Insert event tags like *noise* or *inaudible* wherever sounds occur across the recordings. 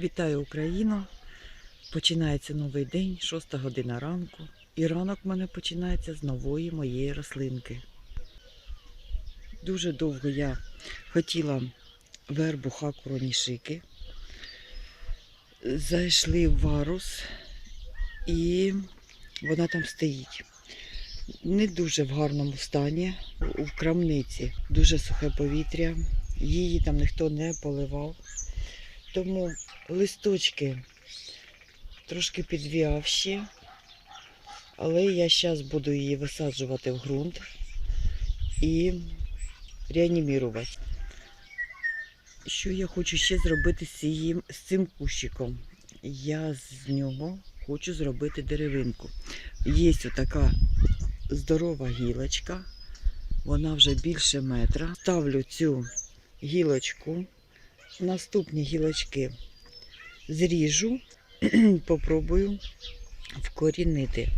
Вітаю Україну! Починається новий день, 6 година ранку. І ранок в мене починається з нової моєї рослинки. Дуже довго я хотіла вербу хакуру нішики. Зайшли в варус, і вона там стоїть. Не дуже в гарному стані, в крамниці. Дуже сухе повітря. Її там ніхто не поливав. Тому листочки трошки підв'явші, але я зараз буду її висаджувати в ґрунт і реанімірувати. Що я хочу ще зробити з, цим кущиком? Я з нього хочу зробити деревинку. Є така здорова гілочка, вона вже більше метра. Ставлю цю гілочку наступні гілочки зріжу, *clears throat* попробую вкорінити,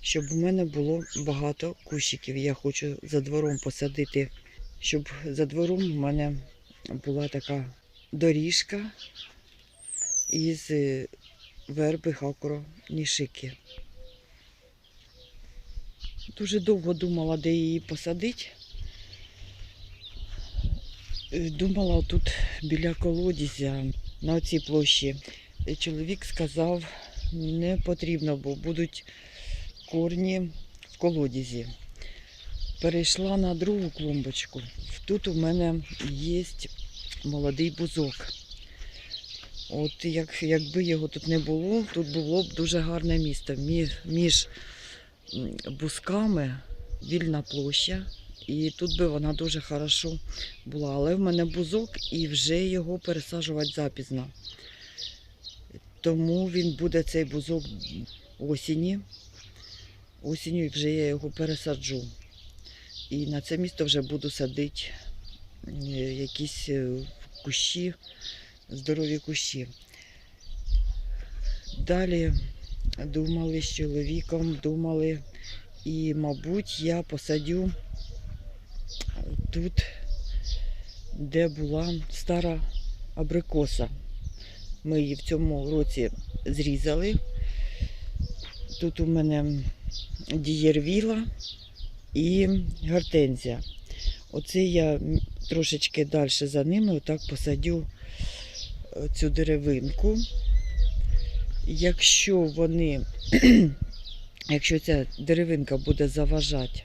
щоб в мене було багато кущиків. Я хочу за двором посадити, щоб за двором в мене була така доріжка із е, верби хакуро нішики. Дуже довго думала, де її посадити. Е, Думала тут біля колодязя на цій площі. Чоловік сказав, не потрібно, бо будуть корні в колодязі. Перейшла на другу клумбочку. Тут у мене є молодий бузок. От як, якби його тут не було, тут було б дуже гарне місто. Між бузками вільна площа. І тут би вона дуже хорошо була. Але в мене бузок і вже його пересаджувати запізно. Тому він буде цей бузок осені. Осінню вже я його пересаджу. І на це місто вже буду садити е, якісь е, кущі, здорові кущі. Далі думали з чоловіком, думали, і, мабуть, я посадю тут, де була стара абрикоса. Ми її в цьому році зрізали. Тут у мене дієрвіла і гортензія. Оце я трошечки далі за ними отак посадю е, цю деревинку. Якщо вони, *clears throat* якщо ця деревинка буде заважати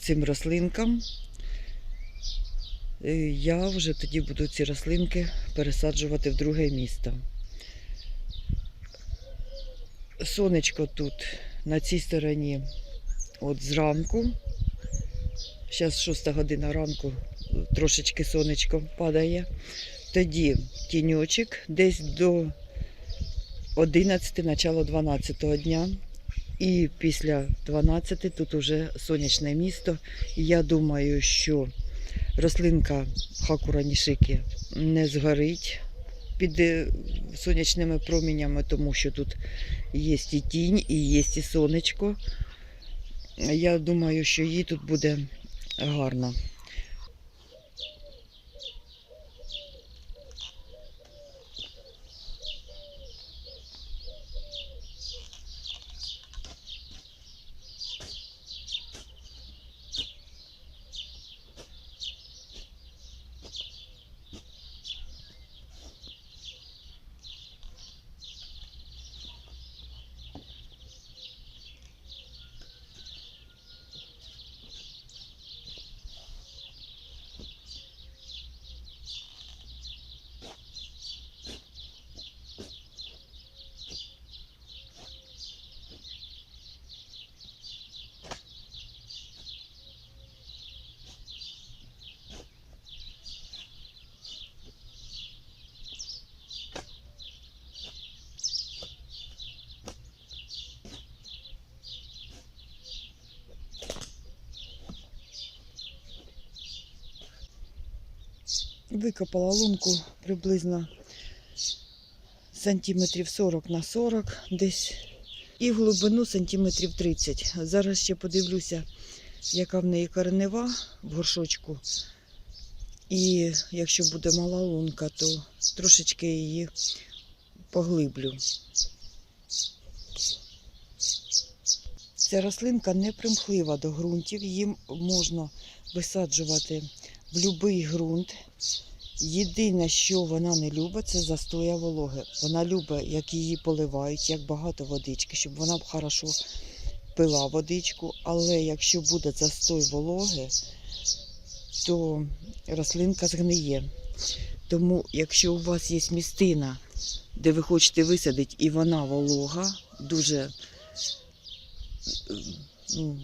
цим рослинкам, е, я вже тоді буду ці рослинки пересаджувати в друге місто. Сонечко тут на цій стороні от зранку. Зараз 6 година ранку, трошечки сонечко падає. Тоді тіньочок десь до 11, начало 12 дня. І після 12 тут уже сонячне місто. Я думаю, що рослинка хакура нішики не згорить під е, сонячними промінями, тому що тут є і тінь, і є і сонечко. Я думаю, що їй тут буде гарно. Викопала лунку приблизно сантиметрів 40 на 40 десь. І в глибину сантиметрів 30. Зараз ще подивлюся, яка в неї коренева в горшочку. І якщо буде мала лунка, то трошечки її поглиблю. Ця рослинка не примхлива до ґрунтів, їм можна висаджувати в будь-який ґрунт. Єдине, що вона не любить, це застоя вологи. Вона любить, як її поливають, як багато водички, щоб вона хорошо пила водичку. Але якщо буде застой вологи, то рослинка згниє. Тому, якщо у вас є містина, де ви хочете висадити, і вона волога, дуже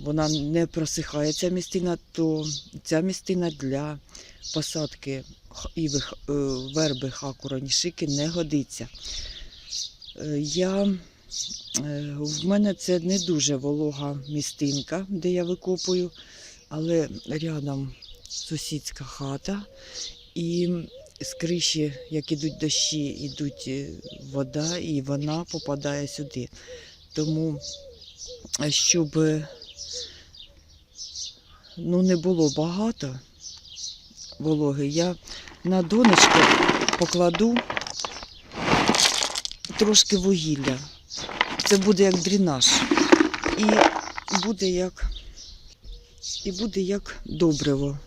вона не просихає ця містина, то ця містина для посадки х- е, верби хаку нішики не годиться. Е, Я, е, в мене це не дуже волога містинка, де я викопую, але рядом сусідська хата. І з криші, як ідуть дощі, ідуть е, вода, і вона попадає сюди. Тому, щоб ну, не було багато вологи, я на донечко покладу трошки вугілля. Це буде як дренаж. І буде як, і буде як добриво.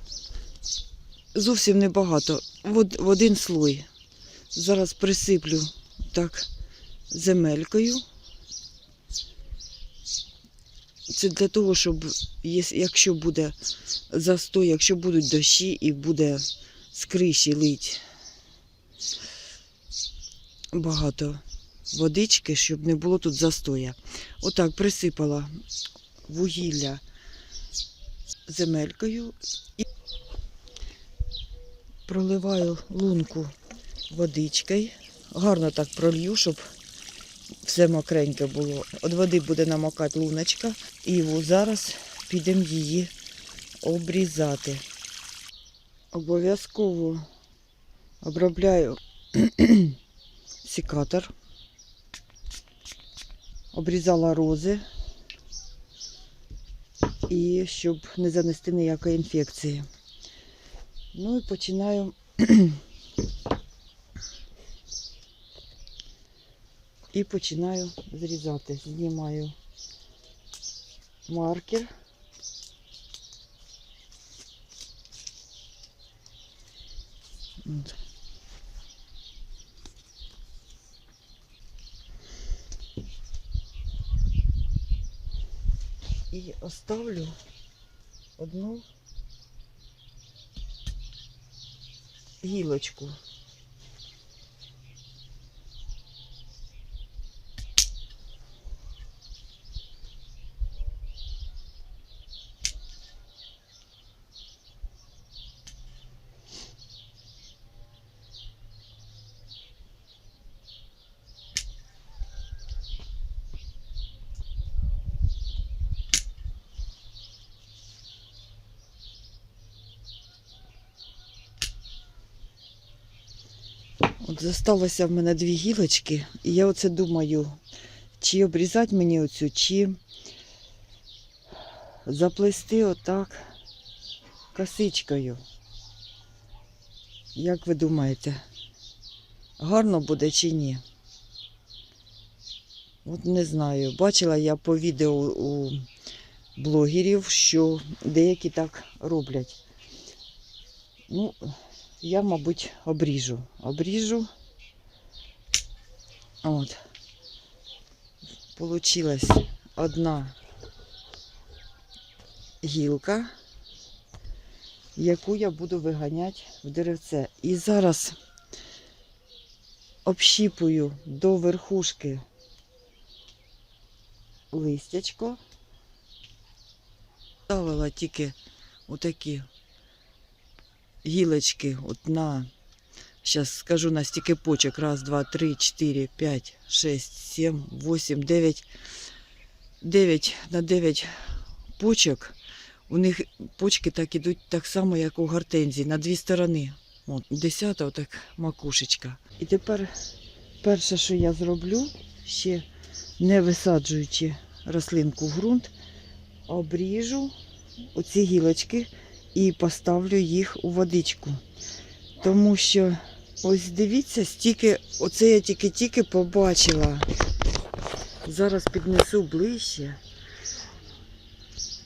Зовсім небагато. В один слой. Зараз присиплю так земелькою. Це для того, щоб якщо буде застой, якщо будуть дощі і буде з криші лить багато водички, щоб не було тут застоя. Отак присипала вугілля земелькою і проливаю лунку водичкою. Гарно так пролью, щоб все мокреньке було. Від води буде намокати луночка. І зараз підемо її обрізати. Обов'язково обробляю *clears throat* секатор. Обрізала рози. І щоб не занести ніякої інфекції. Ну і починаю *clears throat* і починаю зрізати. Знімаю маркер. І оставлю одну гілочку. Залишилося в мене дві гілочки, і я оце думаю, чи обрізати мені оцю, чи заплести отак косичкою. Як ви думаєте, гарно буде чи ні? От не знаю. Бачила я по відео у блогерів, що деякі так роблять. Ну, я, мабуть, обріжу. Обріжу. От. Получилась одна гілка, яку я буду виганяти в деревце. І зараз общіпую до верхушки листячко. Ставила тільки отакі гілочки от на, зараз скажу на стільки почек, раз, два, три, чотири, п'ять, шесть, сім, вісім, дев'ять, дев'ять на дев'ять почок. У них почки так ідуть так само, як у гортензії, на дві сторони. От, десята отак макушечка. І тепер перше, що я зроблю, ще не висаджуючи рослинку в ґрунт, обріжу оці гілочки і поставлю їх у водичку. Тому що Ось дивіться, стільки, оце я тільки-тільки побачила. Зараз піднесу ближче.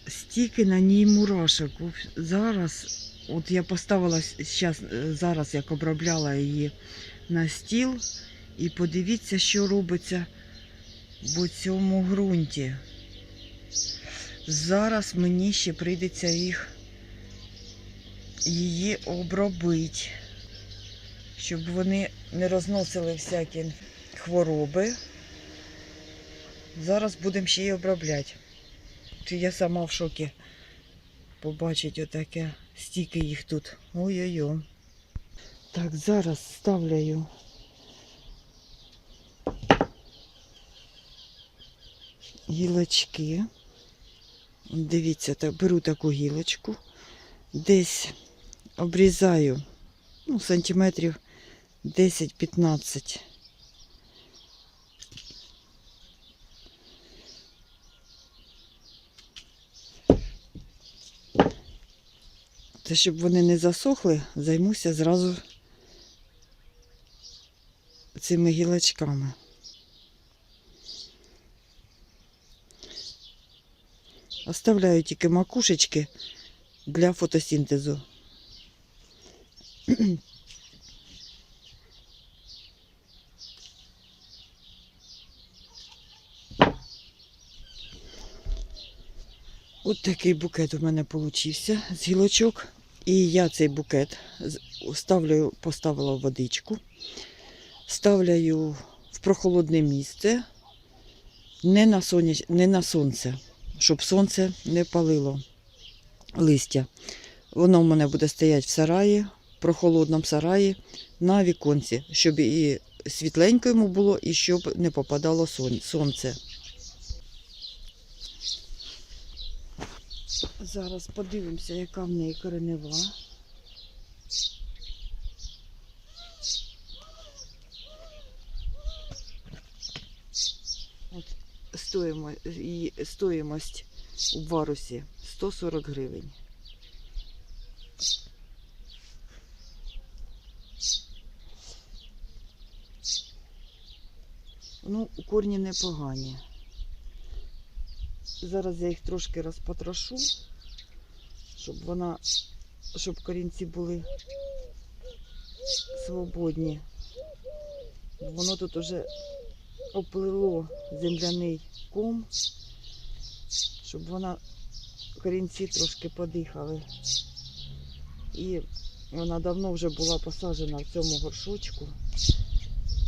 Стільки на ній мурашок. Зараз, от я поставила щас, е, зараз, як обробляла її на стіл, і подивіться, що робиться в цьому ґрунті. Зараз мені ще прийдеться їх її обробити, щоб вони не розносили всякі хвороби. Зараз будемо ще й обробляти. Я сама в шокі побачить отаке, стільки їх тут. Ой-ой-ой. Так, зараз ставляю. Гілочки. Дивіться, так, беру таку гілочку, десь обрізаю ну, сантиметрів 10-15. Та щоб вони не засохли, займуся зразу цими гілочками. Оставляю тільки макушечки для фотосинтезу. *clears throat* От такий букет у мене получився з гілочок. І я цей букет ставлю, поставила в водичку, ставляю в прохолодне місце, не на, соняч... не на сонце, щоб сонце не палило листя. Воно в мене буде стояти в сараї, прохолодному сараї на віконці, щоб і світленько йому було, і щоб не попадало сонце. Зараз подивимося, яка в неї коренева. От стоїмо, її стоїмость у варусі 140 гривень. Ну, корні непогані. Зараз я їх трошки розпотрошу, щоб вона, щоб корінці були свободні. Воно тут уже оплило земляний ком, щоб вона корінці трошки подихали. І вона давно вже була посаджена в цьому горшочку,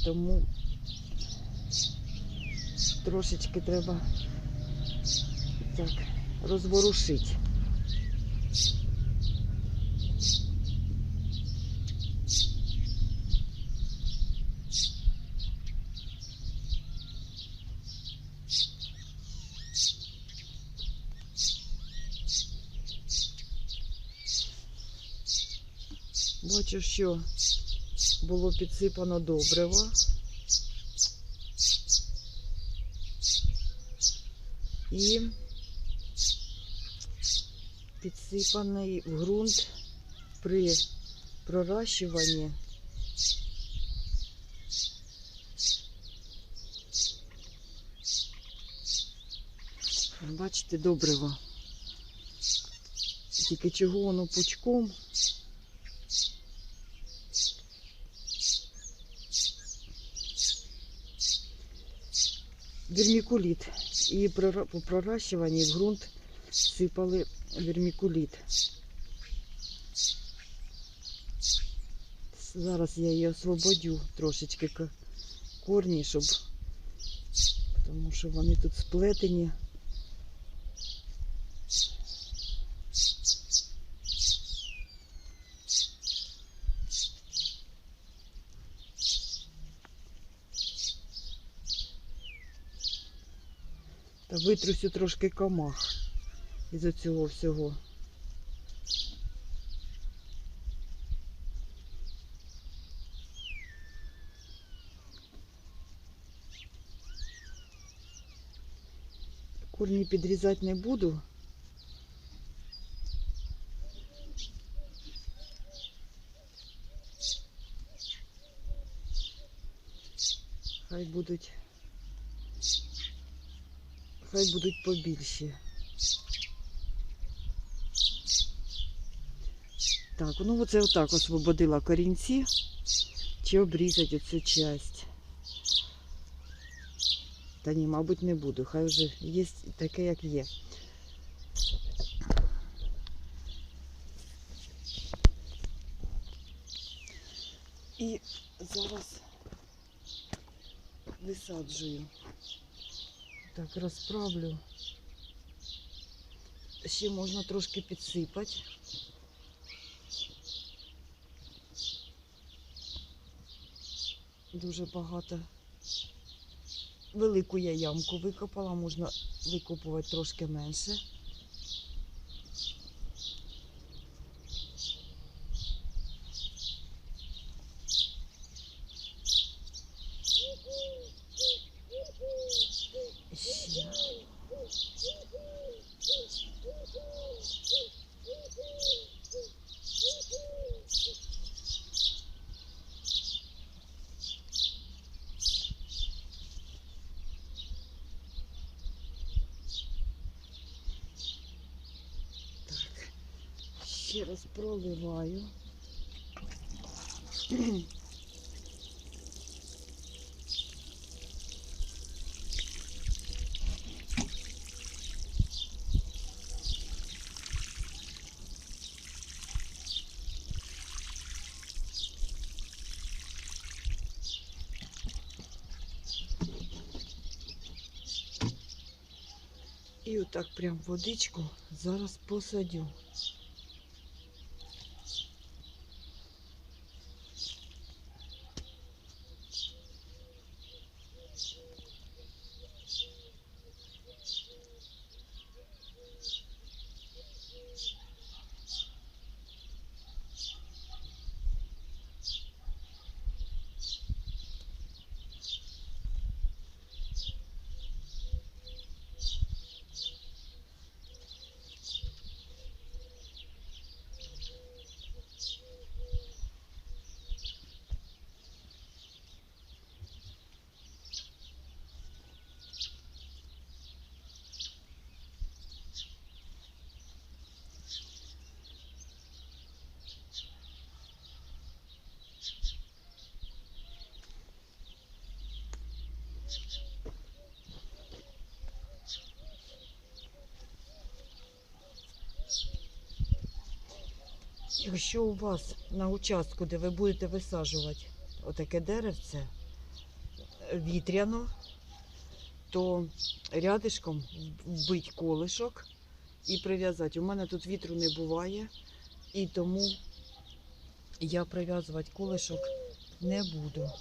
тому трошечки треба так розворушить. Бачу, що було підсипано добриво. І підсипаний в ґрунт при проращуванні. Бачите, добриво. Тільки чого воно пучком. Вермікуліт. І по проращуванні в ґрунт сипали вермікуліт. Зараз я її освободю трошечки корні, щоб тому що вони тут сплетені. Та витрусю трошки комах із цього всього. Корні підрізати не буду. Хай будуть. Хай будуть побільші. Так, ну оце отак освободила корінці. Чи обрізати оцю часть. Та ні, мабуть, не буду. Хай вже є таке, як є. І зараз висаджую. Так, розправлю. Ще можна трошки підсипати. Дуже багато. Велику я ямку викопала, можна викопувати трошки менше. Ще раз проливаю. І отак прям водичку зараз посадю. Якщо у вас на участку, де ви будете висаджувати отаке деревце вітряно, то рядишком вбить колишок і прив'язати. У мене тут вітру не буває, і тому я прив'язувати колишок не буду.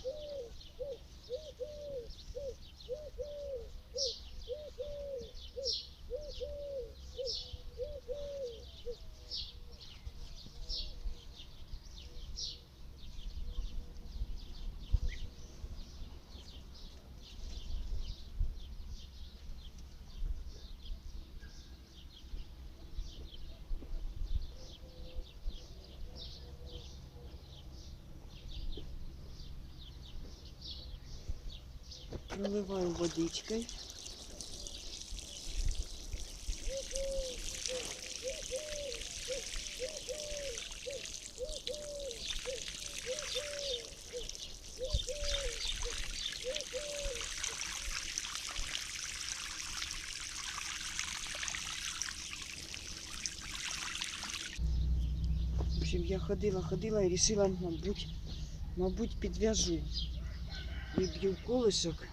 Проливаю водичкою. В общем, я ходила, ходила і вирішила, мабуть, мабуть, підв'яжу. Виб'ю колишок.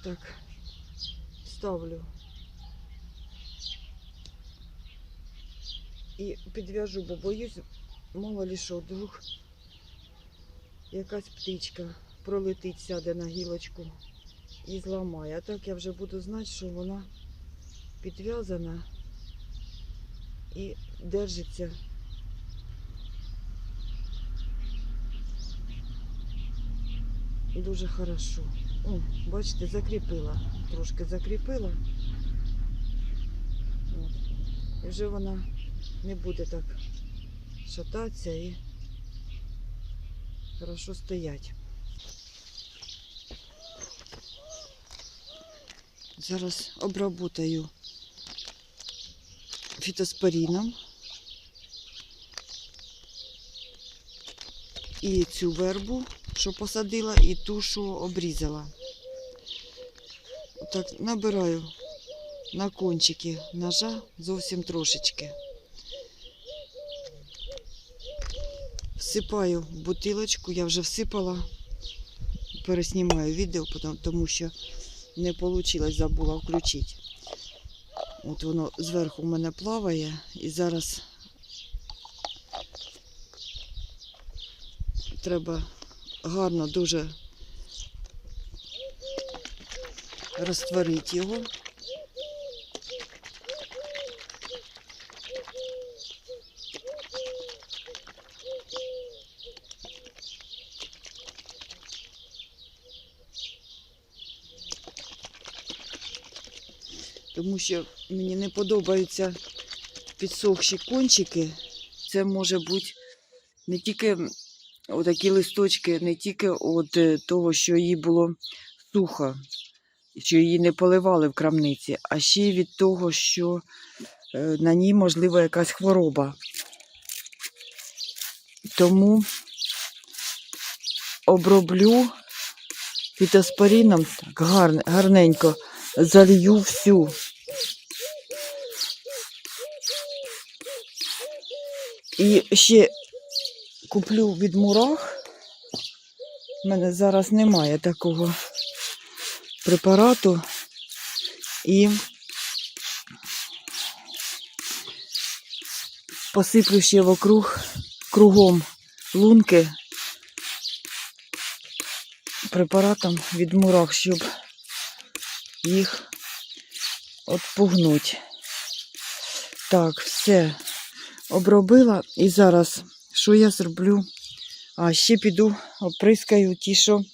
Отак ставлю. І підв'яжу, бо боюсь, мало ли що, вдруг якась птичка пролетить, сяде на гілочку і зламає. А так я вже буду знати, що вона підв'язана і держиться. Дуже хорошо. О, бачите, закріпила. Трошки закріпила. От. І вже вона не буде так шататися і хорошо стоять. Зараз обработаю фітоспоріном. І цю вербу, що посадила, і ту, що обрізала. Так, набираю на кончики ножа зовсім трошечки. Всипаю бутилочку, я вже всипала, переснімаю відео, тому що не вийшло, забула включити. От воно зверху в мене плаває і зараз треба гарно дуже розтворити його. Тому що мені не подобаються підсохші кончики. Це може бути не тільки отакі листочки, не тільки від е, того, що їй було сухо, що її не поливали в крамниці, а ще й від того, що е, на ній можлива якась хвороба. Тому оброблю фітоспоріном гарненько залью всю. І ще куплю від мурах. У мене зараз немає такого препарату. І посиплю ще вокруг кругом лунки препаратом від мурах, щоб їх отпугнуть. Так, все обробила. І зараз що я зроблю? А ще піду оприскаю ті, що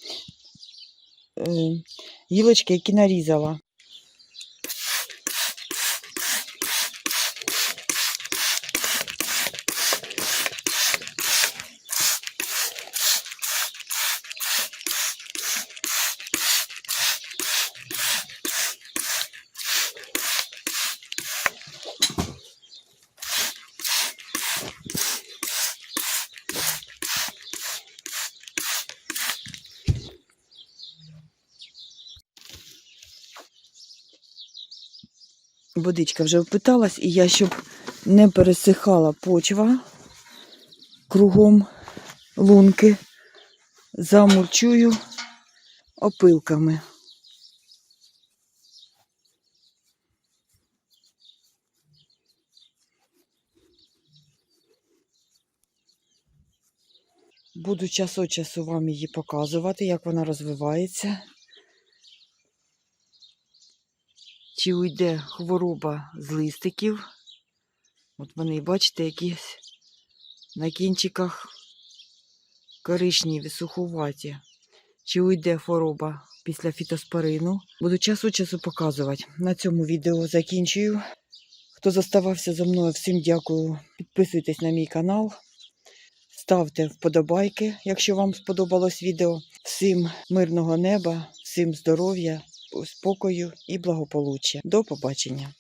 е, гілочки, які нарізала. Водичка вже впиталась, і я, щоб не пересихала почва кругом лунки, замульчую опилками. Буду час від часу вам її показувати, як вона розвивається. Чи уйде хвороба з листиків. От вони, бачите, якісь на кінчиках коричневі, суховаті. Чи уйде хвороба після фітоспорину. Буду час від часу показувати. На цьому відео закінчую. Хто заставався за мною, всім дякую. Підписуйтесь на мій канал. Ставте вподобайки, якщо вам сподобалось відео. Всім мирного неба, всім здоров'я, спокою і благополуччя. До побачення!